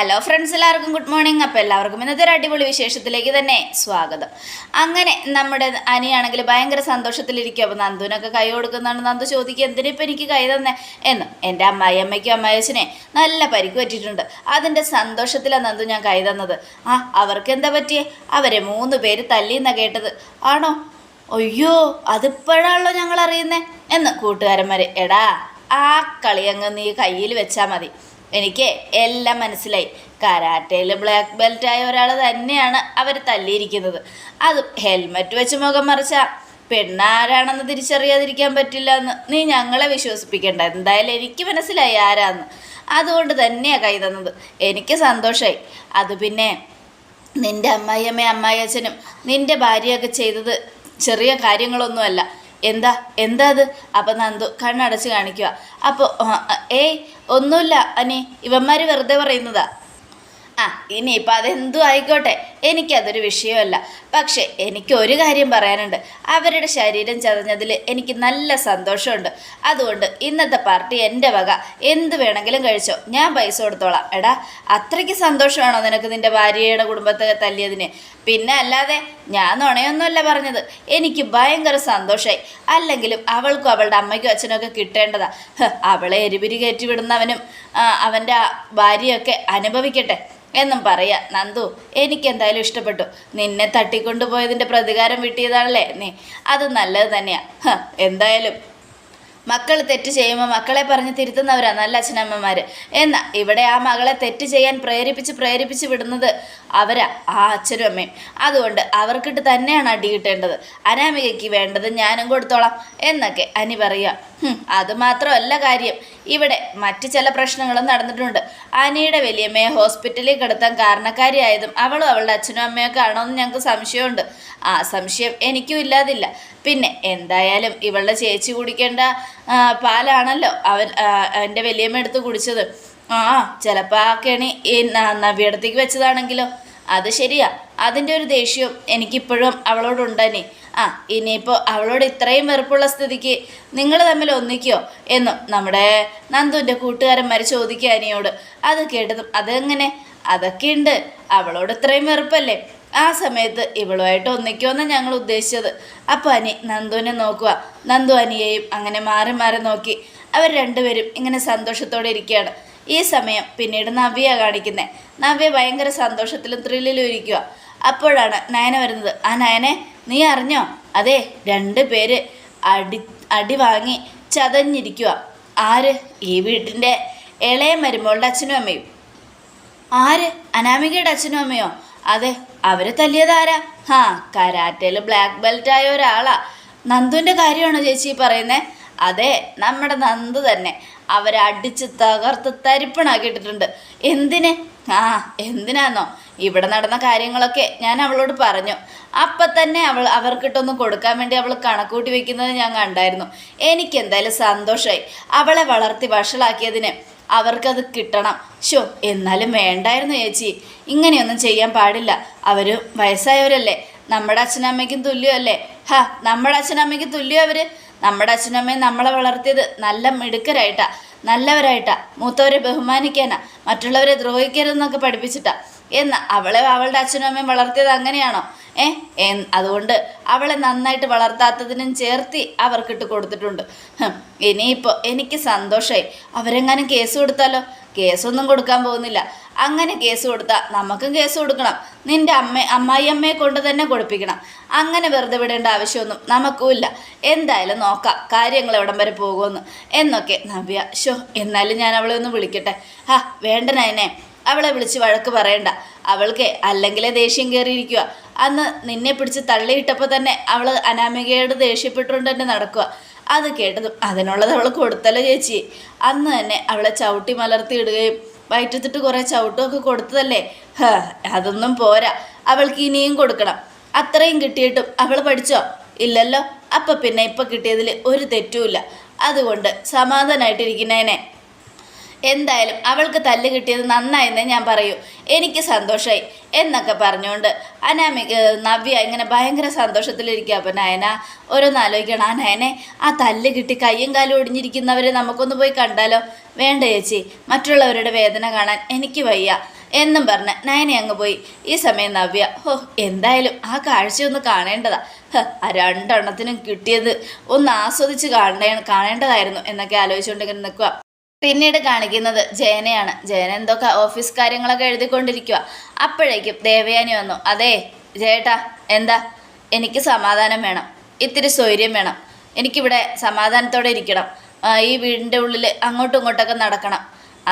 Hello friends എല്ലാവർക്കും good morning അപ്പോൾ എല്ലാവർക്കും ഇന്നത്തെ ഒരു അടിപൊളി വിശേഷത്തിലേക്ക് തന്നെ സ്വാഗതം. അങ്ങനെ നമ്മുടെ അനിയാണെങ്കിൽ ഭയങ്കര സന്തോഷത്തിലിരിക്കും അപ്പോൾ നന്ദുവിനൊക്കെ കൈ കൊടുക്കുന്നതാണ് നന്ദു ചോദിക്കുക എന്തിനിപ്പോൾ എനിക്ക് കൈ തന്നെ? എന്നും. എന്റെ അമ്മായിയമ്മയ്ക്കും അമ്മായച്ചനെ നല്ല പരിക്ക് പറ്റിയിട്ടുണ്ട്. അതിന്റെ സന്തോഷത്തിലാണ് നന്ദു ഞാൻ കൈ തന്നത്. ആ അവർക്ക് എന്താ പറ്റിയേ? അവരെ മൂന്ന് പേര് തല്ലിയെന്നാണ് കേട്ടത്. ആണോ? അയ്യോ അതിപ്പോഴാണല്ലോ ഞങ്ങൾ അറിയുന്നത് എന്ന് കൂട്ടുകാരന്മാർ എടാ ആ കളിയങ്ങ് നീ കയ്യിൽ വെച്ചാൽ മതി. എനിക്ക് എല്ലാം മനസ്സിലായി. കരാട്ടയിൽ ബ്ലാക്ക് ബെൽറ്റായ ഒരാൾ തന്നെയാണ് അവർ തല്ലിയിരിക്കുന്നത്. അത് ഹെൽമെറ്റ് വെച്ച് മുഖം മറിച്ച പെണ്ണാരാണെന്ന് തിരിച്ചറിയാതിരിക്കാൻ പറ്റില്ല എന്ന് നീ ഞങ്ങളെ വിശ്വസിപ്പിക്കേണ്ട. എന്തായാലും എനിക്ക് മനസ്സിലായി ആരാന്ന്. അതുകൊണ്ട് തന്നെയാണ് കൈ തന്നത്. എനിക്ക് സന്തോഷമായി അത് പിന്നെ നിന്റെ അമ്മായിയമ്മയും അമ്മായിയച്ഛനും നിന്റെ ഭാര്യയൊക്കെ ചെയ്തത് ചെറിയ കാര്യങ്ങളൊന്നുമല്ല. എന്താ എന്താ അത്? അപ്പം നന്ദു കണ്ണടച്ച് കാണിക്കുക അപ്പോൾ ഏയ് ഒന്നുമില്ല അനി. ഇവന്മാർ വെറുതെ പറയുന്നതാ. ആ ഇനി ഇനിയിപ്പോൾ അതെന്തു ആയിക്കോട്ടെ. എനിക്കതൊരു വിഷയമല്ല. പക്ഷേ എനിക്ക് ഒരു കാര്യം പറയാനുണ്ട്. അവരുടെ ശരീരം ചതഞ്ഞതിൽ എനിക്ക് നല്ല സന്തോഷമുണ്ട്. അതുകൊണ്ട് ഇന്നത്തെ പാർട്ടി എന്റെ വക. എന്ത് വേണമെങ്കിലും കഴിച്ചോ. ഞാൻ പൈസ കൊടുത്തോളാം. എടാ അത്രയ്ക്ക് സന്തോഷമാണോ നിനക്ക് നിന്റെ ഭാര്യയുടെ കുടുംബത്തെ തല്ലിയതിന്? പിന്നെ അല്ലാതെ ഞാൻ നുണയൊന്നുമല്ല പറഞ്ഞത്. എനിക്ക് ഭയങ്കര സന്തോഷമായി അല്ലെങ്കിലും അവൾക്കും അവളുടെ അമ്മയ്ക്കും അച്ഛനും ഒക്കെ കിട്ടേണ്ടതാ അവളെ എരിപിരി കയറ്റി വിടുന്നവനും അവന്റെ ഭാര്യയൊക്കെ അനുഭവിക്കട്ടെ എന്നും പറയാ. നന്ദു എനിക്കെന്തായാലും ഇഷ്ടപ്പെട്ടു. നിന്നെ തട്ടിക്കൊണ്ടുപോയതിന്റെ പ്രതികാരം വിട്ടിയതാണല്ലേ നീ. അത് നല്ലത് തന്നെയാ. എന്തായാലും. മക്കൾ തെറ്റ് ചെയ്യുമ്പോൾ മക്കളെ പറഞ്ഞ് തിരുത്തുന്നവരാ നല്ല അച്ഛനമ്മമാർ എന്നാൽ ഇവിടെ ആ മകളെ തെറ്റ് ചെയ്യാൻ പ്രേരിപ്പിച്ച് പ്രേരിപ്പിച്ച് വിടുന്നത് അവരാ ആ അച്ഛനും അമ്മയും. അതുകൊണ്ട് അവർക്കിട്ട് തന്നെയാണ് അടി കിട്ടേണ്ടത്. അനാമികയ്ക്ക് വേണ്ടത് ഞാനും കൊടുത്തോളാം എന്നൊക്കെ അനി പറയുക. അതുമാത്രമല്ല അത് മാത്രമല്ല കാര്യം. ഇവിടെ മറ്റ് ചില പ്രശ്നങ്ങളും നടന്നിട്ടുണ്ട്. അനിയുടെ വലിയമ്മയെ ഹോസ്പിറ്റലിൽ കിടത്താൻ കാരണക്കാരിയായതും അവളും അവളുടെ അച്ഛനും അമ്മയൊക്കെ ആണോ എന്ന് ഞങ്ങൾക്ക് സംശയമുണ്ട്. ആ സംശയം എനിക്കും ഇല്ലാതില്ല. പിന്നെ എന്തായാലും ഇവളുടെ ചേച്ചി കുടിക്കേണ്ട പാലാണല്ലോ അവൻ എന്റെ വലിയമ്മ എടുത്ത് കുടിച്ചത്. ആ ചിലപ്പോൾ ആ കെണി നവ്യടത്തേക്ക് വെച്ചതാണെങ്കിലോ. അത് ശരിയാ. അതിന്റെ ഒരു ദേഷ്യവും എനിക്കിപ്പോഴും അവളോടുണ്ടനെ ആ ഇനിയിപ്പോൾ അവളോട് ഇത്രയും വെറുപ്പുള്ള സ്ഥിതിക്ക് നിങ്ങൾ തമ്മിൽ ഒന്നിക്കോ എന്നും നമ്മുടെ നന്ദുവിന്റെ കൂട്ടുകാരന്മാർ ചോദിക്കുക അനിയോട്. അത് കേട്ടതും അതെങ്ങനെ? അതൊക്കെയുണ്ട് അവളോട് ഇത്രയും വെറുപ്പല്ലേ? ആ സമയത്ത് ഇവളുമായിട്ട് ഒന്നിക്കുമെന്നാണ് ഞങ്ങൾ ഉദ്ദേശിച്ചത്. അപ്പോൾ അനി നന്ദുവിനെ നോക്കുക നന്ദു അനിയെയും അങ്ങനെ മാറി മാറി നോക്കി. അവർ രണ്ടുപേരും ഇങ്ങനെ സന്തോഷത്തോടെ ഇരിക്കുകയാണ് ഈ സമയം പിന്നീട് നവ്യ കാണിക്കുന്നത് നവ്യ ഭയങ്കര സന്തോഷത്തിലും ത്രില്ലിലും ഇരിക്കുക അപ്പോഴാണ് നയന വരുന്നത്. ആ നയനെ നീ അറിഞ്ഞോ? അതെ രണ്ട് പേര് അടി അടി വാങ്ങി ചതഞ്ഞിരിക്കുക ആര്? ഈ വീട്ടിന്റെ ഇളയ മരുമോളുടെ അച്ഛനും അമ്മയും. ആര്? അനാമികയുടെ അച്ഛനും അമ്മയോ? അതെ അവരെ തല്ലിയതാരാ? ഹാ കരാറ്റയിൽ ബ്ലാക്ക് ബെൽറ്റ് ആയ ഒരാളാ. നന്ദുവിന്റെ കാര്യമാണോ ചേച്ചി പറയുന്നത് പറയുന്നേ? അതെ നമ്മുടെ നന്ദ് തന്നെ അവരെ അടിച്ച് തകർത്ത് തരിപ്പണാക്കിയിട്ടിട്ടുണ്ട്. എന്തിന്? ആ എന്തിനാന്നോ? ഇവിടെ നടന്ന കാര്യങ്ങളൊക്കെ ഞാൻ അവളോട് പറഞ്ഞു. അപ്പം തന്നെ അവൾ അവർക്കിട്ടൊന്നും കൊടുക്കാൻ വേണ്ടി അവൾ കണക്കൂട്ടി വെക്കുന്നത് ഞാൻ കണ്ടായിരുന്നു. എനിക്ക് എന്തായാലും സന്തോഷമായി അവളെ വളർത്തി വഷളാക്കിയതിന് അവർക്കത് കിട്ടണം. ഷോ എന്നാലും വേണ്ടായിരുന്നു ചേച്ചി. ഇങ്ങനെയൊന്നും ചെയ്യാൻ പാടില്ല. അവർ വയസ്സായവരല്ലേ? നമ്മുടെ അച്ഛനമ്മയ്ക്കും തുല്യമല്ലേ? ഹാ നമ്മുടെ അച്ഛനമ്മയ്ക്കും തുല്യം അവർ നമ്മുടെ അച്ഛനമ്മയും നമ്മളെ വളർത്തിയത് നല്ല മിടുക്കരായിട്ടാ നല്ലവരായിട്ടാ മൂത്തവരെ ബഹുമാനിക്കാനാ മറ്റുള്ളവരെ ദ്രോഹിക്കരുതെന്നൊക്കെ പഠിപ്പിച്ചിട്ടാ. എന്ന് അവളെ അവളുടെ അച്ഛനും അമ്മയും വളർത്തിയത് അങ്ങനെയാണോ? ഏ അതുകൊണ്ട് അവളെ നന്നായിട്ട് വളർത്താത്തതിനും ചേർത്തി അവർക്കിട്ട് കൊടുത്തിട്ടുണ്ട്. ഇനിയിപ്പോൾ എനിക്ക് സന്തോഷമായി അവരെങ്ങാനും കേസ് കൊടുത്താലോ? കേസൊന്നും കൊടുക്കാൻ പോകുന്നില്ല. അങ്ങനെ കേസ് കൊടുത്താൽ നമുക്കും കേസ് കൊടുക്കണം. നിന്റെ അമ്മ അമ്മായി അമ്മയെ കൊണ്ട് തന്നെ കൊടുപ്പിക്കണം. അങ്ങനെ വെറുതെ വിടേണ്ട ആവശ്യമൊന്നും നമുക്കുമില്ല. എന്തായാലും നോക്കാം കാര്യങ്ങൾ എവിടം വരെ പോകുമെന്ന്. എന്നൊക്കെ നവ്യ ഷോ എന്നാലും ഞാൻ അവളെ ഒന്ന് വിളിക്കട്ടെ. ആ വേണ്ട അവളെ വിളിച്ച് വഴക്ക് പറയണ്ട. അവൾക്ക് അല്ലെങ്കിലേ ദേഷ്യം കയറിയിരിക്കുക അന്ന് നിന്നെ പിടിച്ച് തള്ളിയിട്ടപ്പോൾ തന്നെ അവൾ അനാമികയോട് ദേഷ്യപ്പെട്ടുകൊണ്ട് തന്നെ നടക്കുക അത് കേട്ടതും അതിനുള്ളത് അവൾ കൊടുത്തല്ലോ ചേച്ചി. അന്ന് തന്നെ അവളെ ചവിട്ടി മലർത്തി ഇടുകയും വയറ്റത്തിട്ട് കുറേ ചവിട്ടുമൊക്കെ കൊടുത്തതല്ലേ? അതൊന്നും പോരാ. അവൾക്ക് ഇനിയും കൊടുക്കണം. അത്രയും കിട്ടിയിട്ടും അവൾ പഠിച്ചോ? ഇല്ലല്ലോ. അപ്പം പിന്നെ ഇപ്പം കിട്ടിയതിൽ ഒരു തെറ്റുമില്ല. അതുകൊണ്ട് സമാധാനമായിട്ടിരിക്കുന്നതിനെ എന്തായാലും അവൾക്ക് തല്ല് കിട്ടിയത് നന്നായെന്ന് ഞാൻ പറയൂ. എനിക്ക് സന്തോഷമായി എന്നൊക്കെ പറഞ്ഞുകൊണ്ട് അനാമിക നവ്യ ഇങ്ങനെ ഭയങ്കര സന്തോഷത്തിലിരിക്കുക അപ്പം നയന ഓരോന്ന് ആലോചിക്കണം. ആ നയനെ ആ തല്ല് കിട്ടി കയ്യും കാലും ഒടിഞ്ഞിരിക്കുന്നവരെ നമുക്കൊന്ന് പോയി കണ്ടാലോ? വേണ്ട ചേച്ചി മറ്റുള്ളവരുടെ വേദന കാണാൻ എനിക്ക് വയ്യ എന്നും പറഞ്ഞ് നയനെ അങ്ങ് പോയി. ഈ സമയം നവ്യ ഹോ എന്തായാലും ആ കാഴ്ചയൊന്ന് കാണേണ്ടതാ. ആ രണ്ടെണ്ണത്തിനും കിട്ടിയത് ഒന്ന് ആസ്വദിച്ച് കാണേ കാണേണ്ടതായിരുന്നു എന്നൊക്കെ ആലോചിച്ചുകൊണ്ട് ഇങ്ങനെ നിൽക്കുക പിന്നീട് കാണിക്കുന്നത് ജയനയാണ്. ജയന എന്തൊക്കെ ഓഫീസ് കാര്യങ്ങളൊക്കെ എഴുതിക്കൊണ്ടിരിക്കുക അപ്പോഴേക്കും ദേവയാനി വന്നു. അതെ ജയേട്ടാ എന്താ? എനിക്ക് സമാധാനം വേണം. ഇത്തിരി സ്വൈര്യം വേണം. എനിക്കിവിടെ സമാധാനത്തോടെ ഇരിക്കണം. ഈ വീടിന്റെ ഉള്ളിൽ അങ്ങോട്ടും ഇങ്ങോട്ടൊക്കെ നടക്കണം.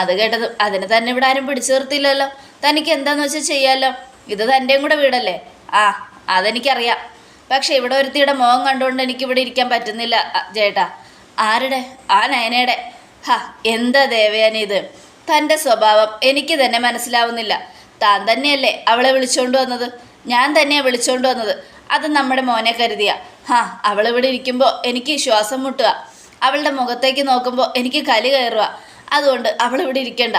അത് കേട്ടത് അതിന് തന്നെ ഇവിടെ ആരും പിടിച്ചു നിർത്തില്ലല്ലോ തനിക്ക് എന്താന്ന് വെച്ചാൽ ചെയ്യാമല്ലോ ഇത് തന്റെയും കൂടെ വീടല്ലേ? ആ അതെനിക്കറിയാം. പക്ഷെ ഇവിടെ ഒരുത്തിയുടെ മുഖം കണ്ടുകൊണ്ട് എനിക്കിവിടെ ഇരിക്കാൻ പറ്റുന്നില്ല ജേട്ടാ ആരുടെ? ആ നയനയുടെ? ഹാ എന്താ ദേവയാനിത് തന്റെ സ്വഭാവം എനിക്ക് തന്നെ മനസ്സിലാവുന്നില്ല. താൻ തന്നെയല്ലേ അവളെ വിളിച്ചോണ്ട് വന്നത്? ഞാൻ തന്നെയാണ് വിളിച്ചോണ്ട് വന്നത്. അത് നമ്മുടെ മോനെ കരുതിയ. ഹാ അവളിവിടെ ഇരിക്കുമ്പോൾ എനിക്ക് ശ്വാസം മുട്ടുക. അവളുടെ മുഖത്തേക്ക് നോക്കുമ്പോൾ എനിക്ക് കലി കയറുക. അതുകൊണ്ട് അവളിവിടെ ഇരിക്കണ്ട.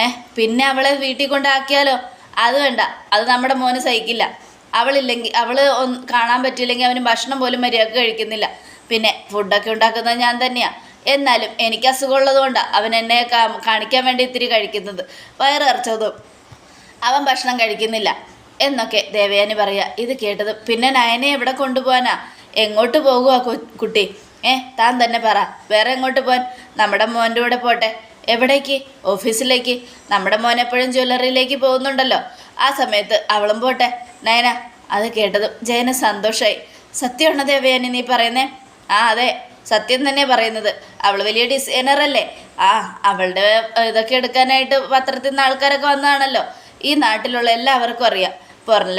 ഏ പിന്നെ അവളെ വീട്ടിൽ കൊണ്ടാക്കിയാലോ? അത് വേണ്ട. അത് നമ്മുടെ മോന് സഹിക്കില്ല. അവളില്ലെങ്കിൽ അവൾ കാണാൻ പറ്റില്ലെങ്കിൽ അവന് ഭക്ഷണം പോലും മര്യാദയ്ക്ക് കഴിക്കുന്നില്ല. പിന്നെ ഫുഡൊക്കെ ഉണ്ടാക്കുന്നത് ഞാൻ തന്നെയാണ് എന്നാലും എനിക്ക് അസുഖമുള്ളതുകൊണ്ടാണ് അവൻ എന്നെ കാണിക്കാൻ വേണ്ടി ഇത്തിരി കഴിക്കുന്നത്. വയറ് നിറച്ചതും? അവൻ ഭക്ഷണം കഴിക്കുന്നില്ല. എന്നൊക്കെ ദേവയാനി പറയുക ഇത് കേട്ടത് പിന്നെ നയനെ എവിടെ കൊണ്ടുപോകാനാ എങ്ങോട്ട് പോകുക കുട്ടി? ഏ താൻ തന്നെ പറ. വേറെ എങ്ങോട്ട് പോകാൻ നമ്മുടെ മോന്റെ കൂടെ പോട്ടെ. എവിടേക്ക്? ഓഫീസിലേക്ക്. നമ്മുടെ മോൻ എപ്പോഴും ജ്വല്ലറിയിലേക്ക് പോകുന്നുണ്ടല്ലോ. ആ സമയത്ത് അവളും പോട്ടെ. നയന അത് കേട്ടതും ജയന സന്തോഷമായി സത്യമാണോ ദേവയാനി നീ പറയുന്നേ? ആ അതെ. സത്യം തന്നെ പറയുന്നത്. അവൾ വലിയ ഡിസൈനർ അല്ലേ? ആ അവളുടെ ഇതൊക്കെ എടുക്കാനായിട്ട് പത്രത്തിൽ നിന്ന് ആൾക്കാരൊക്കെ വന്നതാണല്ലോ. ഈ നാട്ടിലുള്ള എല്ലാവർക്കും അറിയാം. പുറം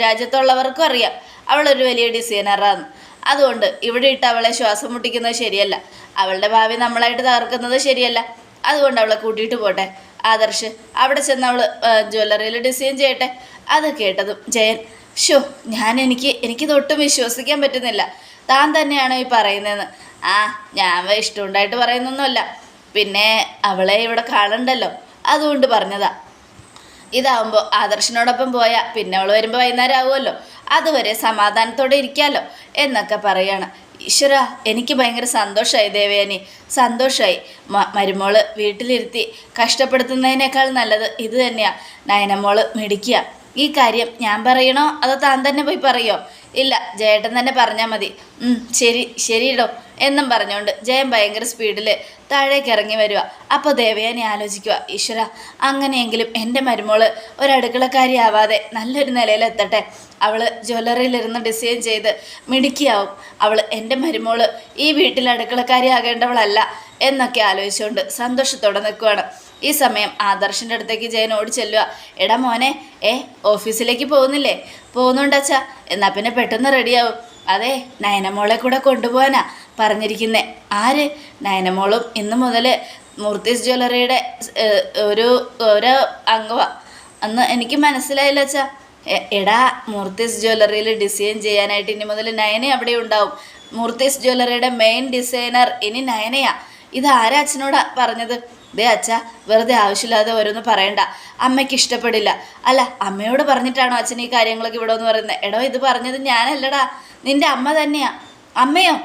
രാജ്യത്തുള്ളവർക്കും അറിയാം. അവളൊരു വലിയ ഡിസൈനറാണ് അതുകൊണ്ട് ഇവിടെ ഇട്ട് അവളെ ശ്വാസം മുട്ടിക്കുന്നത് ശരിയല്ല. അവളുടെ ഭാവി നമ്മളായിട്ട് തകർക്കുന്നത് ശരിയല്ല. അതുകൊണ്ട് അവളെ കൂട്ടിയിട്ട് പോട്ടെ. ആദർശ് അവിടെ ചെന്ന് അവൾ ജ്വല്ലറിയിൽ ഡിസൈൻ ചെയ്യട്ടെ. അത് കേട്ടതും ജയൻ ഷോ ഞാൻ എനിക്ക് എനിക്ക് ഒട്ടും വിശ്വസിക്കാൻ പറ്റുന്നില്ല. താൻ തന്നെയാണോ ഈ പറയുന്നതെന്ന്? ആ ഞാൻ ഇഷ്ടമുണ്ടായിട്ട് പറയുന്നൊന്നുമല്ല. പിന്നെ അവളെ ഇവിടെ കാണണ്ടല്ലോ. അതുകൊണ്ട് പറഞ്ഞതാ. ഇതാവുമ്പോൾ ആദർശനോടൊപ്പം പോയാൽ പിന്നെ അവൾ വരുമ്പോൾ വൈകുന്നേരം ആവുമല്ലോ അതുവരെ സമാധാനത്തോടെ ഇരിക്കാമല്ലോ എന്നൊക്കെ പറയാണ്. ഈശ്വര എനിക്ക് ഭയങ്കര സന്തോഷമായി ദേവയാനി. സന്തോഷമായി മ മരുമോൾ വീട്ടിലിരുത്തി കഷ്ടപ്പെടുത്തുന്നതിനേക്കാൾ നല്ലത് ഇത് തന്നെയാണ് നയനമോൾ മിടിക്കുക ഈ കാര്യം ഞാൻ പറയണോ? അതോ താൻ തന്നെ പോയി പറയോ? ഇല്ല ജയേട്ടൻ തന്നെ പറഞ്ഞാൽ മതി. ശരി ശരിയിടോ. എന്നും പറഞ്ഞുകൊണ്ട് ജയൻ ഭയങ്കര സ്പീഡിൽ താഴേക്ക് ഇറങ്ങി വരിക അപ്പോൾ ദേവയാനി ആലോചിക്കുക ഈശ്വര അങ്ങനെയെങ്കിലും എന്റെ മരുമോൾ ഒരടുക്കളക്കാരി ആവാതെ നല്ലൊരു നിലയിലെത്തട്ടെ അവൾ ജ്വല്ലറിയിലിരുന്ന് ഡിസൈൻ ചെയ്ത് മിടുക്കിയാവും. അവൾ എന്റെ മരുമോൾ ഈ വീട്ടിൽ അടുക്കളക്കാരി ആകേണ്ടവളല്ല എന്നൊക്കെ ആലോചിച്ചുകൊണ്ട് സന്തോഷത്തോടെ നിൽക്കുവാണ് ഈ സമയം ആദർശിന്റെ അടുത്തേക്ക് ജയൻ ഓടി ചെല്ലുക. എടാ മോനെ ഏ ഓഫീസിലേക്ക് പോകുന്നില്ലേ? പോകുന്നുണ്ടച്ചാ എന്നാൽ പിന്നെ പെട്ടെന്ന് റെഡിയാവും. അതെ നയനമോളെ കൂടെ കൊണ്ടുപോകാനാ പറഞ്ഞിരിക്കുന്നേ. ആര്? നയനമോളും ഇന്ന് മുതൽ മൂർത്തീസ് ജ്വല്ലറിയുടെ ഒരു ഒരു അംഗമാ അന്ന് എനിക്ക് മനസ്സിലായില്ല അച്ഛാ. എടാ മൂർത്തീസ് ജ്വല്ലറിയിൽ ഡിസൈൻ ചെയ്യാനായിട്ട് ഇനി മുതൽ നയന അവിടെ ഉണ്ടാവും. മൂർത്തീസ് ജ്വല്ലറിയുടെ മെയിൻ ഡിസൈനർ ഇനി നയനയാ. ഇത് ആരാ അച്ഛനോടാ പറഞ്ഞത്? ദേ അച്ഛ വെറുതെ ആവശ്യമില്ലാതെ ഓരോന്ന് പറയണ്ട. അമ്മയ്ക്ക് ഇഷ്ടപ്പെടില്ല. അല്ല അമ്മയോട് പറഞ്ഞിട്ടാണോ അച്ഛൻ ഈ കാര്യങ്ങളൊക്കെ ഇവിടെ എന്ന് പറയുന്നത്? എടോ ഇത് പറഞ്ഞത് ഞാനല്ലടാ. നിന്റെ അമ്മ തന്നെയാ. അമ്മയോ?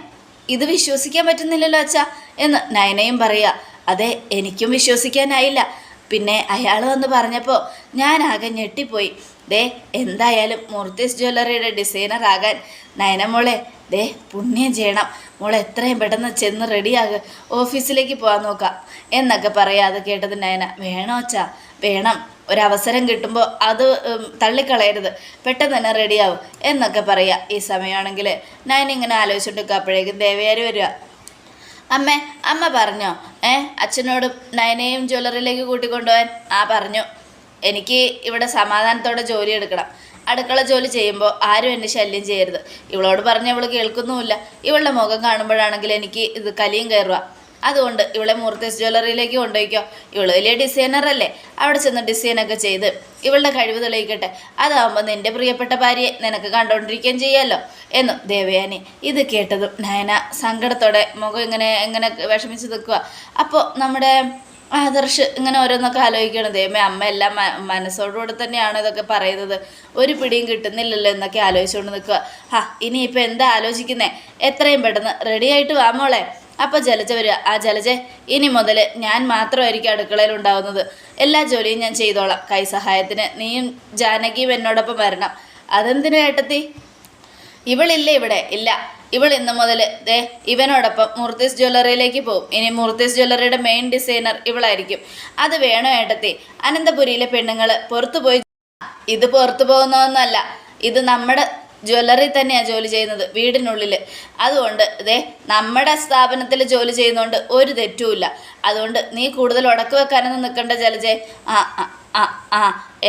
ഇത് വിശ്വസിക്കാൻ പറ്റുന്നില്ലല്ലോ അച്ഛ എന്ന് നയനയും പറയുക. അതെ എനിക്കും വിശ്വസിക്കാനായില്ല. പിന്നെ അയാൾ വന്ന് പറഞ്ഞപ്പോൾ ഞാൻ ആകെ ഞെട്ടിപ്പോയി. ദേ എന്തായാലും മൂർത്തീസ് ജ്വല്ലറിയുടെ ഡിസൈനർ ആകാൻ നയനമോളെ ദേ പുണ്യം ചെയ്യണം. മോളെ എത്രയും പെട്ടെന്ന് ചെന്ന് റെഡിയാകുക ഓഫീസിലേക്ക് പോകാൻ നോക്കാം എന്നൊക്കെ പറയാതെ കേട്ടത് നയന. വേണോ അച്ഛാ? വേണം. ഒരവസരം കിട്ടുമ്പോൾ അത് തള്ളിക്കളയരുത്. പെട്ടെന്ന് തന്നെ റെഡിയാവും എന്നൊക്കെ പറയാം. ഈ സമയമാണെങ്കിൽ നയന ഇങ്ങനെ ആലോചിച്ചുകൊണ്ട് അപ്പോഴേക്കും ദേവയാര് വരിക. അമ്മേ അമ്മ പറഞ്ഞോ? ഏ അച്ഛനോടും നയനയും ജ്വല്ലറിയിലേക്ക് കൂട്ടിക്കൊണ്ടുപോകാൻ? ആ പറഞ്ഞു. എനിക്ക് ഇവിടെ സമാധാനത്തോടെ ജോലി എടുക്കണം. അടുക്കള ജോലി ചെയ്യുമ്പോൾ ആരും എന്നെ ശല്യം ചെയ്യരുത്. ഇവളോട് പറഞ്ഞ് ഇവൾ കേൾക്കുന്നുമില്ല. ഇവളുടെ മുഖം കാണുമ്പോഴാണെങ്കിൽ എനിക്ക് ഇത് കലിയും കയറുക. അതുകൊണ്ട് ഇവളെ മൂർത്തീസ് ജ്വല്ലറിയിലേക്ക് കൊണ്ടുപോയിക്കോ. ഇവൾ വലിയ ഡിസൈനർ അല്ലേ? അവിടെ ചെന്ന് ഡിസൈനൊക്കെ ചെയ്ത് ഇവളുടെ കഴിവ് തെളിയിക്കട്ടെ. അതാവുമ്പോൾ നിന്റെ പ്രിയപ്പെട്ട ഭാര്യയെ നിനക്ക് കണ്ടുകൊണ്ടിരിക്കുകയും ചെയ്യാമല്ലോ എന്നു ദേവയാനി ഇത് കേട്ടതും നയന സങ്കടത്തോടെ മുഖം ഇങ്ങനെ എങ്ങനെ വിഷമിച്ച് നിൽക്കുക അപ്പോൾ നമ്മുടെ ആദർശ് ഇങ്ങനെ ഓരോന്നൊക്കെ ആലോചിക്കണം ദൈവമേ അമ്മ എല്ലാം മനസ്സോടുകൂടെ തന്നെയാണ് ഇതൊക്കെ പറയുന്നത്. ഒരു പിടിയും കിട്ടുന്നില്ലല്ലോ എന്നൊക്കെ ആലോചിച്ചുകൊണ്ട് നിൽക്കുക. ഹാ ഇനിയിപ്പോൾ എന്താ ആലോചിക്കുന്നേ? എത്രയും പെട്ടെന്ന് റെഡി ആയിട്ട് വാ മോളെ. അപ്പോൾ ജലജ വരിക. ആ ജലജ ഇനി മുതൽ ഞാൻ മാത്രമായിരിക്കും അടുക്കളയിൽ ഉണ്ടാവുന്നത്. എല്ലാ ജോലിയും ഞാൻ ചെയ്തോളാം. കൈ സഹായത്തിന് നീയും ജാനകിയും എന്നോടൊപ്പം വരണം. അതെന്തിനാ ഏട്ടത്തി? ഇവളില്ല ഇവിടെ? ഇല്ല. ഇവൾ ഇന്ന് മുതൽ ദേ ഇവനോടൊപ്പം മൂർത്തീസ് ജ്വല്ലറിയിലേക്ക് പോകും ഇനി മൂർത്തീസ് ജ്വല്ലറിയുടെ മെയിൻ ഡിസൈനർ ഇവളായിരിക്കും. അത് വേണോ ഏട്ടത്തി? അനന്തപുരിയിലെ പെണ്ണുങ്ങൾ പുറത്തു പോയി ഇത് പുറത്തു പോകുന്നതൊന്നല്ല ഇത് നമ്മുടെ ജ്വല്ലറി തന്നെയാണ് ജോലി ചെയ്യുന്നത് വീടിനുള്ളിൽ അതുകൊണ്ട് ഇതേ നമ്മുടെ സ്ഥാപനത്തിൽ ജോലി ചെയ്യുന്നതുകൊണ്ട് ഒരു തെറ്റുമില്ല. അതുകൊണ്ട് നീ കൂടുതൽ ഉടക്ക് വെക്കാനൊന്നും നിൽക്കണ്ട ജലജെ. ആ ആ ആ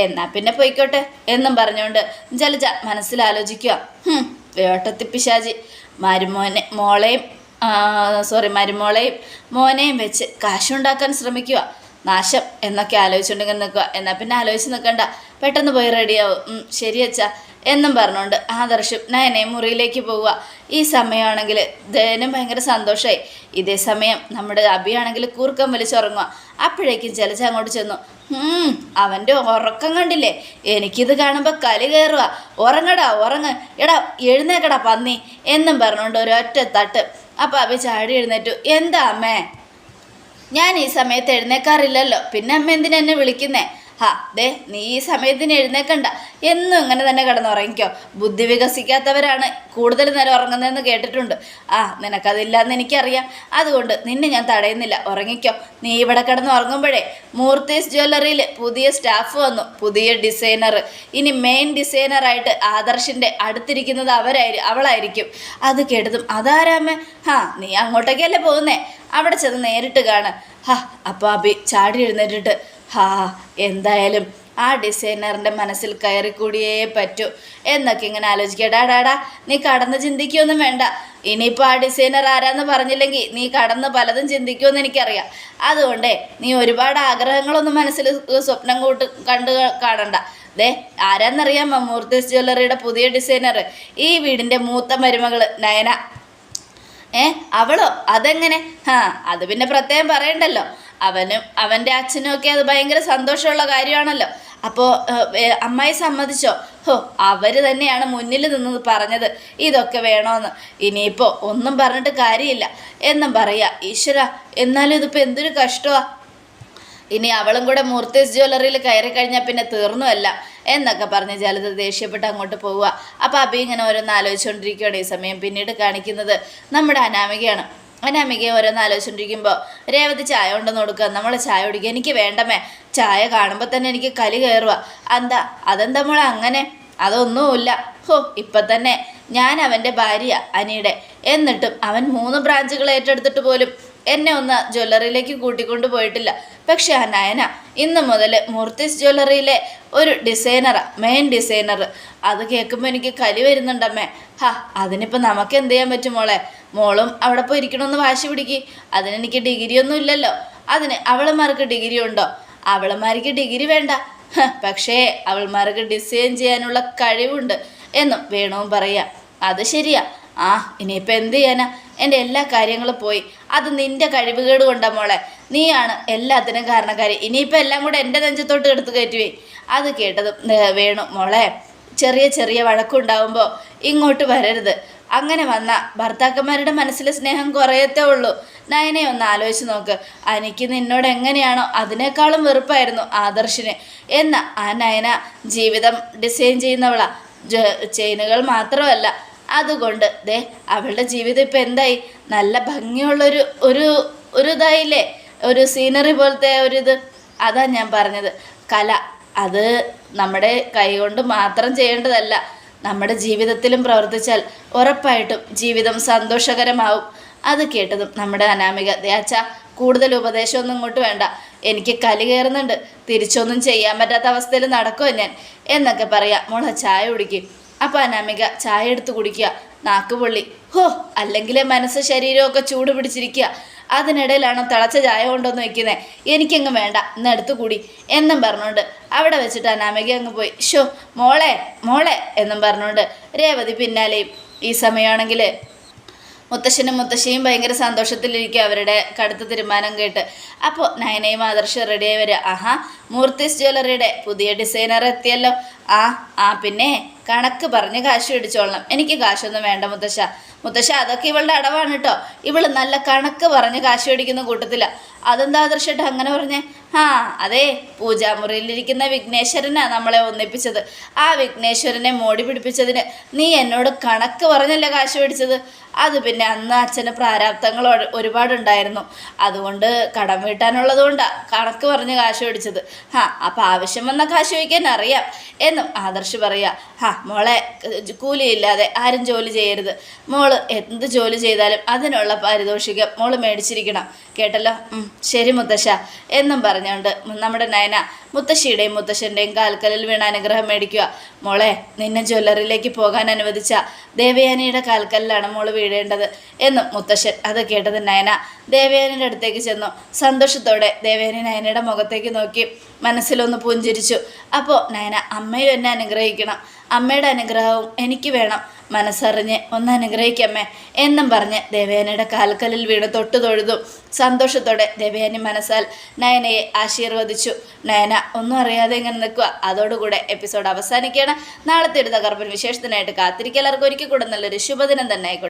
എന്നാ പിന്നെ പോയിക്കോട്ടെ എന്നും പറഞ്ഞുകൊണ്ട് ജലജ മനസ്സിലാലോചിക്കുക ഹും, വേട്ടത്തി പിശാചി മരുമോനെ മോളെയും സോറി മരുമോളെയും മോനെയും വെച്ച് കാശുണ്ടാക്കാൻ ശ്രമിക്കുക നാശം എന്നൊക്കെ ആലോചിച്ചുകൊണ്ടിങ്ങനെ നിൽക്കുക. എന്നാൽ പിന്നെ ആലോചിച്ച് നിൽക്കണ്ട. പെട്ടെന്ന് പോയി റെഡിയാവും ശരി അച്ഛാ. എന്നും പറഞ്ഞുകൊണ്ട് ആദർശം നയനെ മുറിയിലേക്ക് പോവുക. ഈ സമയമാണെങ്കിൽ ദേനും ഭയങ്കര സന്തോഷമായി ഇതേ സമയം നമ്മുടെ അബിയാണെങ്കിൽ കൂർക്കം വലിച്ചുറങ്ങുക അപ്പോഴേക്കും ജലജ അങ്ങോട്ട് ചെന്നു. "ഉം, അവന്റെ ഉറക്കം കണ്ടില്ലേ? എനിക്കിത് കാണുമ്പോൾ കലി കയറുക. ഉറങ്ങടാ ഉറങ്ങ്. എടാ എഴുന്നേക്കടാ പന്നി. എന്നും പറഞ്ഞുകൊണ്ട് ഒരൊറ്റ തട്ട്. അപ്പം അബി ചാടി എഴുന്നേറ്റു. എന്താ അമ്മേ? ഞാൻ ഈ സമയത്ത് എഴുന്നേക്കാറില്ലല്ലോ. പിന്നെ അമ്മ എന്തിനാ എന്നെ വിളിക്കുന്നേ? ഹാ ദേ നീ ഈ സമയത്തിന് എഴുന്നേക്കണ്ട. എന്നും ഇങ്ങനെ തന്നെ കിടന്നുറങ്ങിക്കോ. ബുദ്ധി വികസിക്കാത്തവരാണ് കൂടുതൽ നേരം ഉറങ്ങുന്നതെന്ന് കേട്ടിട്ടുണ്ട്. ആ നിനക്കതില്ലാന്ന് എനിക്കറിയാം. അതുകൊണ്ട് നിന്നെ ഞാൻ തടയുന്നില്ല. ഉറങ്ങിക്കോ. നീ ഇവിടെ കിടന്ന് ഉറങ്ങുമ്പോഴേ മൂർത്തീസ് ജ്വല്ലറിയിൽ പുതിയ സ്റ്റാഫ് വന്നു. പുതിയ ഡിസൈനർ. ഇനി മെയിൻ ഡിസൈനറായിട്ട് ആദർശിന്റെ അടുത്തിരിക്കുന്നത് അവരായി അവളായിരിക്കും. അത് കേട്ടതും അതാരാമേ ഹാ നീ അങ്ങോട്ടേക്കല്ലേ പോകുന്നേ? അവിടെ ചെന്ന് നേരിട്ട് കാണ് ഹാ അപ്പോൾ അബി ചാടി എഴുന്നേറ്റിട്ട് ഹാ എന്തായാലും ആ ഡിസൈനറിന്റെ മനസ്സിൽ കയറിക്കൂടിയേ പറ്റൂ എന്നൊക്കെ ഇങ്ങനെ ആലോചിക്കുക. നീ കടന്ന് ചിന്തിക്കുകയൊന്നും വേണ്ട. ഇനിയിപ്പോൾ ആ ഡിസൈനർ ആരാന്ന് പറഞ്ഞില്ലെങ്കിൽ നീ കടന്ന് പലതും ചിന്തിക്കുമെന്ന് എനിക്കറിയാം. അതുകൊണ്ടേ നീ ഒരുപാട് ആഗ്രഹങ്ങളൊന്നും മനസ്സിൽ സ്വപ്നം കൂട്ട് കണ്ട് കാണണ്ട. ദേ ആരാന്നറിയാം മമ്മൂർത്തി ജ്വല്ലറിയുടെ പുതിയ ഡിസൈനർ. ഈ വീടിന്റെ മൂത്ത മരുമകൾ നയന. ഏ? അവളോ? അതെങ്ങനെ? ആ അത് പിന്നെ പ്രത്യേകം പറയണ്ടല്ലോ. അവനും അവന്റെ അച്ഛനും ഒക്കെ അത് ഭയങ്കര സന്തോഷമുള്ള കാര്യമാണല്ലോ. അപ്പോൾ അമ്മായി സമ്മതിച്ചോ? ഹോ അവർ തന്നെയാണ് മുന്നിൽ നിന്ന് പറഞ്ഞത്. ഇതൊക്കെ വേണോന്ന്. ഇനിയിപ്പോൾ ഒന്നും പറഞ്ഞിട്ട് കാര്യമില്ല. എന്നും പറയാ ഈശ്വര എന്നാലും ഇതിപ്പോൾ എന്തൊരു കഷ്ടമാണ് ഇനി അവളും കൂടെ മൂർത്തീസ് ജ്വല്ലറിയിൽ കയറി കഴിഞ്ഞാൽ പിന്നെ തീർന്നുമല്ല എന്നൊക്കെ പറഞ്ഞ് ജലത ദേഷ്യപ്പെട്ട് അങ്ങോട്ട് പോവുക. അപ്പോൾ അബി ഇങ്ങനെ ഓരോന്ന് ആലോചിച്ചുകൊണ്ടിരിക്കുകയാണ് ഈ സമയം പിന്നീട് കാണിക്കുന്നത് നമ്മുടെ അനാമികയാണ്. അനാമിക ഓരോന്ന് ആലോചിച്ചുകൊണ്ടിരിക്കുമ്പോൾ രേവതി ചായ കൊണ്ടുവന്ന് കൊടുക്കുക നമ്മൾ ചായ കുടിക്കുക എനിക്ക് വേണ്ടമേ. ചായ കാണുമ്പോൾ തന്നെ എനിക്ക് കലി കയറുക. എന്താ? അതെന്താ മോളെ അങ്ങനെ? അതൊന്നുമില്ല. ഹോ ഇപ്പം തന്നെ. ഞാൻ അവന്റെ ഭാര്യ അനിയുടെ. എന്നിട്ടും അവൻ മൂന്ന് ബ്രാഞ്ചുകൾ ഏറ്റെടുത്തിട്ട് പോലും എന്നെ ഒന്ന് ജ്വല്ലറിയിലേക്ക് കൂട്ടിക്കൊണ്ടു പോയിട്ടില്ല. പക്ഷെ ആ നയന ഇന്ന് മുതൽ മൂർത്തിസ് ജ്വല്ലറിയിലെ ഒരു ഡിസൈനറാണ് മെയിൻ ഡിസൈനർ അത് കേൾക്കുമ്പോൾ എനിക്ക് കലി വരുന്നുണ്ടമ്മേ. ഹാ അതിനിപ്പോൾ നമുക്ക് എന്ത് ചെയ്യാൻ പറ്റും മോളെ? മോളും അവിടെ പോയി ഇരിക്കണമെന്ന് വാശി പിടിക്ക്. അതിനെനിക്ക് ഡിഗ്രി ഒന്നും ഇല്ലല്ലോ. അതിന് അവളമാർക്ക് ഡിഗ്രി ഉണ്ടോ? അവളമാർക്ക് ഡിഗ്രി വേണ്ട. പക്ഷേ അവൾമാർക്ക് ഡിസൈൻ ചെയ്യാനുള്ള കഴിവുണ്ട് എന്നും വേണവും പറയാം. അത് ശരിയാ. ആ ഇനിയിപ്പോൾ എന്ത് ചെയ്യാനാ? എന്റെ എല്ലാ കാര്യങ്ങളും പോയി. അത് നിന്റെ കഴിവുകേട് കൊണ്ടാ മോളെ. നീയാണ് എല്ലാത്തിനും കാരണക്കാരി. ഇനിയിപ്പോൾ എല്ലാം കൂടെ എന്റെ നെഞ്ചത്തോട്ട് എടുത്ത് കയറ്റുവേ. അത് കേട്ടതും വേണു മോളെ. ചെറിയ ചെറിയ വഴക്കുണ്ടാവുമ്പോൾ ഇങ്ങോട്ട് വരരുത്. അങ്ങനെ വന്ന ഭർത്താക്കന്മാരുടെ മനസ്സിൽ സ്നേഹം കുറയത്തേ ഉള്ളൂ. നയനെ ഒന്ന് ആലോചിച്ച് നോക്ക്. എനിക്ക് നിന്നോട് എങ്ങനെയാണോ അതിനേക്കാളും വെറുപ്പായിരുന്നു ആദർശിന്. എന്ന ആ നയന ജീവിതം ഡിസൈൻ ചെയ്യുന്നവളാ. ചെയിനുകൾ മാത്രമല്ല. അതുകൊണ്ട് ദേ അവളുടെ ജീവിതം ഇപ്പം എന്തായി? നല്ല ഭംഗിയുള്ളൊരു ഒരു ഒരു ഇതായില്ലേ? ഒരു സീനറി പോലത്തെ ഒരു ഇത്. അതാ ഞാൻ പറഞ്ഞത്. കല അത് നമ്മുടെ കൈകൊണ്ട് മാത്രം ചെയ്യേണ്ടതല്ല. നമ്മുടെ ജീവിതത്തിലും പ്രവർത്തിച്ചാൽ ഉറപ്പായിട്ടും ജീവിതം സന്തോഷകരമാവും. അത് കേട്ടതും നമ്മുടെ അനാമിക ദേച്ച കൂടുതൽ ഉപദേശമൊന്നും ഇങ്ങോട്ട് വേണ്ട. എനിക്ക് കലി കയറുന്നുണ്ട്. തിരിച്ചൊന്നും ചെയ്യാൻ പറ്റാത്ത അവസ്ഥയിൽ നടക്കുമോ ഞാൻ. എന്നൊക്കെ പറയാം. മോളെ ചായ കുടിക്കും. അപ്പോൾ അനാമിക ചായ എടുത്ത് കുടിക്കുക. നാക്ക് പൊള്ളി. ഹോ അല്ലെങ്കിലേ മനസ്സ് ശരീരമൊക്കെ ചൂട് പിടിച്ചിരിക്കുക. അതിനിടയിലാണ് തിളച്ച ചായ കൊണ്ടുവന്ന് വെക്കുന്നത് എനിക്കങ്ങ് വേണ്ട. ഇന്ന് എടുത്തു കൂടി. എന്നും പറഞ്ഞുകൊണ്ട് അവിടെ വെച്ചിട്ട് അനാമിക അങ്ങ് പോയി. ഷോ മോളെ മോളെ എന്നും പറഞ്ഞുകൊണ്ട് രേവതി പിന്നാലെയും. ഈ സമയമാണെങ്കിൽ മുത്തശ്ശനും മുത്തശ്ശിയും ഭയങ്കര സന്തോഷത്തിലിരിക്കും അവരുടെ കടുത്ത തീരുമാനം കേട്ട്. അപ്പോൾ നയനയും ആദർശം റെഡിയായി വരിക. ആഹാ മൂർത്തിസ് ജ്വല്ലറിയുടെ പുതിയ ഡിസൈനർ എത്തിയല്ലോ. ആ ആ പിന്നെ? കണക്ക് പറഞ്ഞ് കാശ് പിടിച്ചോളണം എനിക്ക് കാശൊന്നും വേണ്ട മുത്തശ്ശ. മുത്തശ്ശ അതൊക്കെ ഇവളുടെ അടവാണ് കേട്ടോ ഇവൾ നല്ല കണക്ക് പറഞ്ഞ് കാശ് മേടിക്കുന്ന അതെന്താ ദൃശ്യട്ട് അങ്ങനെ പറഞ്ഞേ? ആ അതെ പൂജാമുറിയിലിരിക്കുന്ന വിഘ്നേശ്വരനാ നമ്മളെ ഒന്നിപ്പിച്ചത്. ആ വിഘ്നേശ്വരനെ മോടി പിടിപ്പിച്ചതിന് നീ എന്നോട് കണക്ക് പറഞ്ഞല്ലേ കാശ് മേടിച്ചത്? അത് പിന്നെ അന്ന് അച്ഛന് പ്രാരാബ്ദങ്ങൾ ഒരുപാടുണ്ടായിരുന്നു. അതുകൊണ്ട് കടം വീട്ടാനുള്ളത് കൊണ്ടാണ് കണക്ക് പറഞ്ഞ് കാശ് മേടിച്ചത്. ഹാ അപ്പം ആവശ്യം വന്ന കാശ് വയ്ക്കാൻ അറിയാം. എന്നും ആദർശ് പറയാ ഹാ മോളെ കൂലിയില്ലാതെ ആരും ജോലി ചെയ്യരുത്. മോൾ എന്ത് ജോലി ചെയ്താലും അതിനുള്ള പാരിതോഷികം മോൾ മേടിച്ചിരിക്കണം. കേട്ടല്ലോ? ശരി മുത്തശ്ശ. എന്നും പറഞ്ഞുകൊണ്ട് നമ്മുടെ നയന മുത്തശ്ശിയുടെയും മുത്തശ്ശന്റെയും കാൽക്കലിൽ വീണ അനുഗ്രഹം മേടിക്കുക. മോളെ നിന്നെ ജ്വല്ലറിയിലേക്ക് പോകാൻ അനുവദിച്ച ദേവയാനിയുടെ കാൽക്കലിലാണ് മോൾ വീഴേണ്ടത് എന്നും മുത്തശ്ശൻ അത് കേട്ടത് നയന. ദേവയാനിയുടെ അടുത്തേക്ക് ചെന്നു. സന്തോഷത്തോടെ ദേവയാനി നയനയുടെ മുഖത്തേക്ക് നോക്കി മനസ്സിലൊന്ന് പുഞ്ചിരിച്ചു. അപ്പോൾ നയന അമ്മയും എന്നെ അനുഗ്രഹിക്കണം. അമ്മയുടെ അനുഗ്രഹവും എനിക്ക് വേണം. മനസ്സറിഞ്ഞ് ഒന്ന് അനുഗ്രഹിക്കമ്മേ എന്നും പറഞ്ഞ് ദേവയാനിയുടെ കാൽക്കലിൽ വീണ് തൊട്ടു തൊഴുതു സന്തോഷത്തോടെ ദേവയാനി മനസ്സാൽ നയനയെ ആശീർവദിച്ചു. നയന ഒന്നും അറിയാതെ ഇങ്ങനെ നിൽക്കുക. അതോടുകൂടെ എപ്പിസോഡ് അവസാനിക്കുകയാണ്. നാളത്തെ ഒരു തകർപ്പൻ വിശേഷത്തിനായിട്ട് കാത്തിരിക്കുക. എല്ലാവർക്കും ഒരിക്കൽ കൂടെ നല്ലൊരു ശുഭദിനം തന്നെ ആയിക്കോട്ടെ.